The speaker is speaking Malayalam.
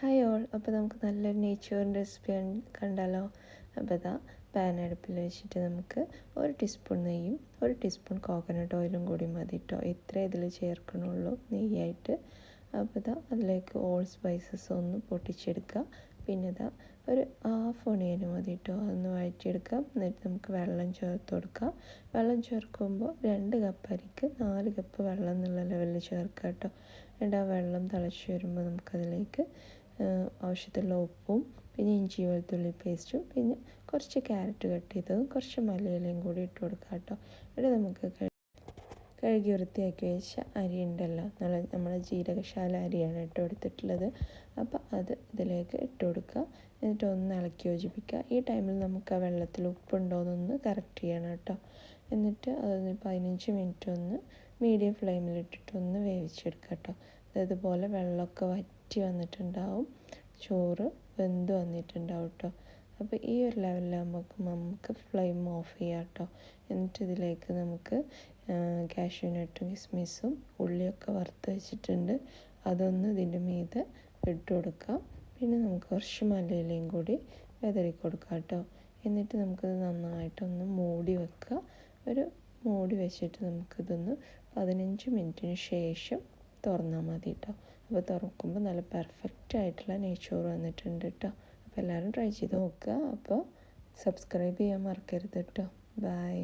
ഹായ് ഓൾ അപ്പോൾ നമുക്ക് നല്ലൊരു നേച്ചറിന്റെ റെസിപ്പി കണ്ടാലോ? അപ്പോൾ ഇതാ പാൻ അടുപ്പിൽ വെച്ചിട്ട് നമുക്ക് ഒരു ടീസ്പൂൺ നെയ്യും ഒരു ടീസ്പൂൺ കോക്കനട്ട് ഓയിലും കൂടി മതി കേട്ടോ ഇത്ര ഇതിൽ ചേർക്കണുള്ളൂ നെയ്യായിട്ട്. അപ്പോൾ ഇതാ അതിലേക്ക് ഓൾ സ്പൈസസ് ഒന്ന് പൊട്ടിച്ചെടുക്കുക പിന്നെ ഇതാ ഒരു ഹാഫ് ഒണിയന് മതി കേട്ടോ അതൊന്ന് വഴറ്റിയെടുക്കാം. എന്നിട്ട് നമുക്ക് വെള്ളം ചേർത്ത് കൊടുക്കാം. വെള്ളം ചേർക്കുമ്പോൾ രണ്ട് കപ്പ് അരിക്ക് നാല് കപ്പ് വെള്ളം എന്നുള്ള ലെവലിൽ ചേർക്കുക കേട്ടോ എന്നിട്ട് ആ വെള്ളം തിളച്ച് വരുമ്പോൾ നമുക്കതിലേക്ക് ആവശ്യത്തിലുള്ള ഉപ്പും പിന്നെ ഇഞ്ചി വെളുത്തുള്ളി പേസ്റ്റും പിന്നെ കുറച്ച് ക്യാരറ്റ് കട്ട് ചെയ്തതും കുറച്ച് മലയിലയും കൂടി ഇട്ട് കൊടുക്കാം കേട്ടോ. ഇവിടെ നമുക്ക് കഴുകി വൃത്തിയാക്കി വെച്ച അരി ഉണ്ടല്ലോ. നല്ല നമ്മുടെ ജീരകശാല അരിയാണ് ഇട്ട് കൊടുത്തിട്ടുള്ളത്. അപ്പോൾ അത് ഇതിലേക്ക് ഇട്ട് കൊടുക്കുക എന്നിട്ട് ഒന്ന് ഇളക്കി യോജിപ്പിക്കുക. ഈ ടൈമിൽ നമുക്ക് ആ വെള്ളത്തിൽ ഉപ്പുണ്ടോ എന്നൊന്ന് കറക്റ്റ് ചെയ്യണം കേട്ടോ. എന്നിട്ട് അതൊന്ന് പതിനഞ്ച് മിനിറ്റ് ഒന്ന് മീഡിയം ഫ്ലെയിമിലിട്ടിട്ട് ഒന്ന് കേട്ടോ. അതേപോലെ വെള്ളമൊക്കെ വറ്റി വന്നിട്ടുണ്ടാവും. ചോറ് വെന്ത് വന്നിട്ടുണ്ടാവും കേട്ടോ അപ്പോൾ ഈ ഒരു ലെവലിലാകുമ്പോൾ നമുക്ക് ഫ്ലെയിം ഓഫ് ചെയ്യാം കേട്ടോ എന്നിട്ട് ഇതിലേക്ക് നമുക്ക് കാഷ്യൂനട്ടും കിസ്മിസും ഉള്ളിയൊക്കെ വറുത്ത് വെച്ചിട്ടുണ്ട്. അതൊന്ന് ഇതിന്റെ മീതെ ഇട്ട് കൊടുക്കാം. പിന്നെ നമുക്ക് കുറച്ച് മല്ലിയിലയും കൂടി വെതറി കൊടുക്കാം കേട്ടോ എന്നിട്ട് നമുക്കത് നന്നായിട്ടൊന്ന് മൂടി വെക്കുക ഒരു മൂടി വെച്ചിട്ട് നമുക്കിതൊന്ന് പതിനഞ്ച് മിനിറ്റിന് ശേഷം തുറന്നാൽ മതി കേട്ടോ അപ്പോൾ തുറക്കുമ്പോൾ നല്ല പെർഫെക്റ്റ് ആയിട്ടുള്ള നെയ്ച്ചോറ് വന്നിട്ടുണ്ട് കേട്ടോ അപ്പോൾ എല്ലാവരും ട്രൈ ചെയ്ത് നോക്കുക. അപ്പോൾ സബ്സ്ക്രൈബ് ചെയ്യാൻ മറക്കരുത് കേട്ടോ ബൈ